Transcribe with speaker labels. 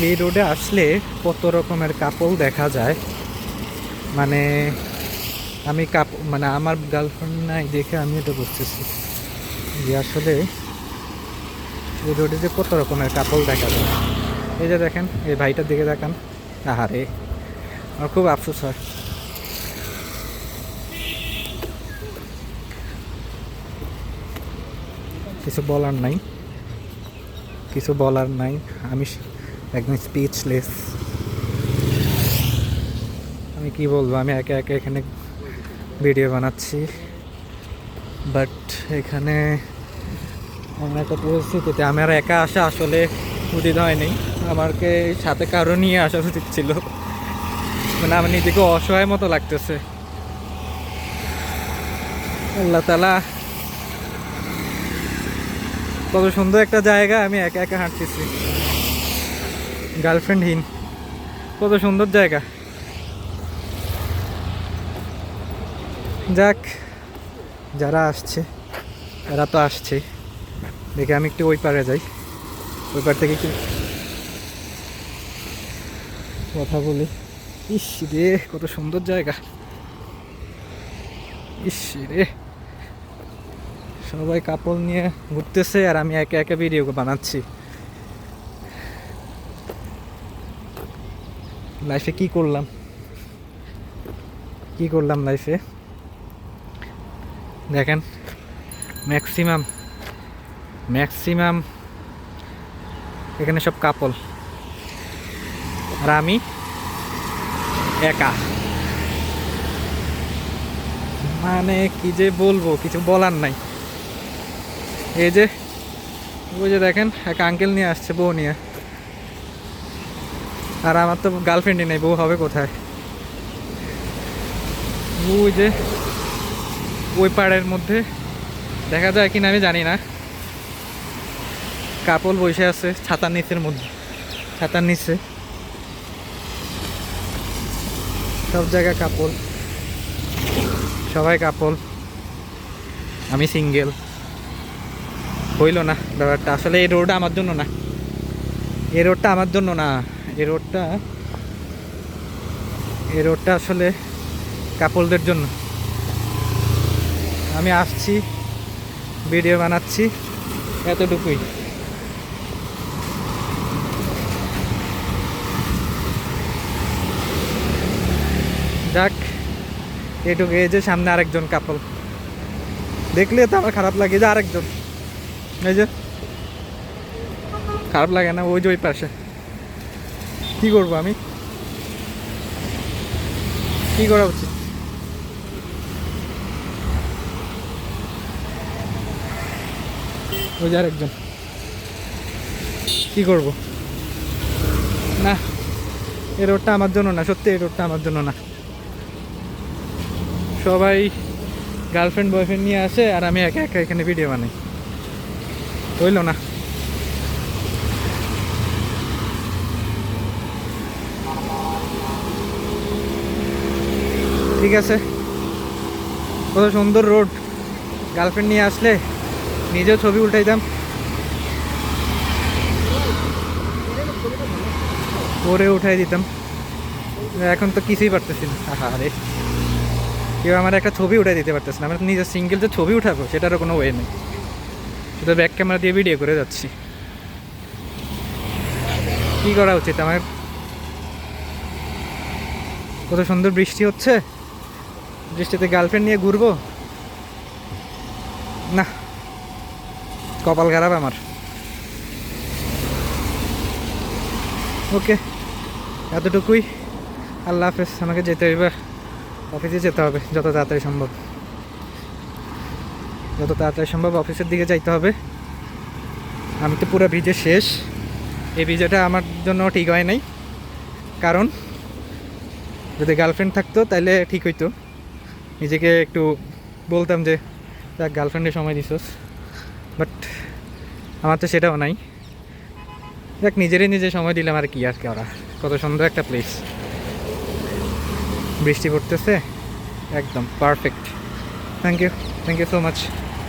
Speaker 1: এই রোডে আসলে কত রকমের কাপল দেখা যায়। মানে আমি কাপ মানে আমার গার্লফ্রেন্ড নাই দেখে আমি এটা বুঝতেছি যে আসলে এই রোডে যে কত রকমের কাপল দেখা যায়। এই যে দেখেন, এই ভাইটার দিকে দেখান। আহারে, আমার খুব আফসোস হয়। কিছু বলার নাই। কিছু বলার নাই। আমি একদম স্পিচলেস আমি কি বলব, আমি একে একে এখানে ভিডিও বানাচ্ছি। বাট এখানে এমন একটা পরিস্থিতিতে আমার একা আসা আসলে উচিত হয়নি। আমাকে সাথে কারও নিয়ে আসা উচিত ছিল। মানে আমার নিজেকে অসহায় মতো লাগতেছে। আল্লাহ তালা কত সুন্দর একটা জায়গা, আমি একা একা হাঁটতেছি। গার্লফ্রেন্ডহীন কত সুন্দর জায়গা। যাক, যারা আসছে তারা তো আসছে। দেখে আমি একটু ওই পারে যাই। ওই পার থেকে একটু কথা বলি। ইস রে, কত সুন্দর জায়গা। ইস রে। সবাই কাপড় নিয়ে ঘুরতেছে আর আমি একে একে ভিডিও বানাচ্ছি। লাইফে কি করলাম? কি করলাম লাইফে দেখেন ম্যাক্সিমাম ম্যাক্সিমাম এখানে সব কাপল আর আমি একা। মানে কি যে বলব, কিছু বলার নাই। এই যে, ওই যে দেখেন, এক আঙ্কেল নিয়ে আসছে, বউ নিয়ে। আর আমার তো গার্লফ্রেন্ডই নেই, বউ হবে কোথায়? ওই যে, ওই পাড়ের মধ্যে। দেখা যায় কিনা আমি জানি না। কাপল বসে আছে ছাতার নিচের মধ্যে, ছাতার নিচে। সব জায়গায় কাপল। সবাই কাপল। আমি সিঙ্গেল হইল না ব্যাপারটা। আসলে এই রোডটা আমার জন্য না। এই রোডটা আমার জন্য না। এই রোডটা এই রোডটা আসলে কাপলদের জন্য। আমি আসছি, ভিডিও বানাচ্ছি, এতটুকুই। যাক, এটুকু এই যে সামনে আরেকজন কাপল। দেখলে তো আমার খারাপ লাগে যে আরেকজন। এই যে, খারাপ লাগে না, ওই যে ওই পাশে। কি করব আমি? কি করা উচিত? ওই যে আরেকজন। কি করব? না, এই রোডটা আমার জন্য না, সত্যি এই রোডটা আমার জন্য না। সবাই গার্লফ্রেন্ড বয়ফ্রেন্ড নিয়ে আসে আর আমি একা একা এখানে ভিডিও বানাই। হইল না? ঠিক আছে। কত সুন্দর রোড। গার্লফ্রেন্ড নিয়ে আসলে নিজেও ছবি উল্টাইতাম। পরে উঠাই দিতাম। এখন তো কিছুই পারতেছি না। আরে কেউ আমার একটা ছবি উঠাই দিতে পারতেছে না। আমার নিজের সিঙ্গেল যে ছবি উঠাবো, সেটারও কোনো ওয়ে নেই। শুধু ব্যাক ক্যামেরা দিয়ে ভিডিও করে যাচ্ছি। কি করা উচিত আমার কত সুন্দর বৃষ্টি হচ্ছে। বৃষ্টিতে গার্লফ্রেন্ড নিয়ে ঘুরবো? না। কপাল খারাপ আমার। ওকে। এতটুকুই। আল্লাহ হাফেজ, আমাকে যেতে হইবে। অফিসে যেতে হবে, যত তাড়াতাড়ি সম্ভব। যত তাড়াতাড়ি সম্ভব অফিসের দিকে যাইতে হবে। আমি তো পুরো ভিজে শেষ। এই ভিজাটা আমার জন্য ঠিক হয় নাই। কারণ, যদি গার্লফ্রেন্ড থাকতো তাহলে ঠিক হইতো। নিজেকে একটু বলতাম যে যাক গার্লফ্রেন্ডে সময় দিছস। বাট আমার তো সেটাও নাই। দেখ, নিজেরই নিজে সময় দিলাম, আর কি আর কি ওরা কত সুন্দর একটা প্লেস বৃষ্টি পড়তেছে। একদম perfect thank you thank you so much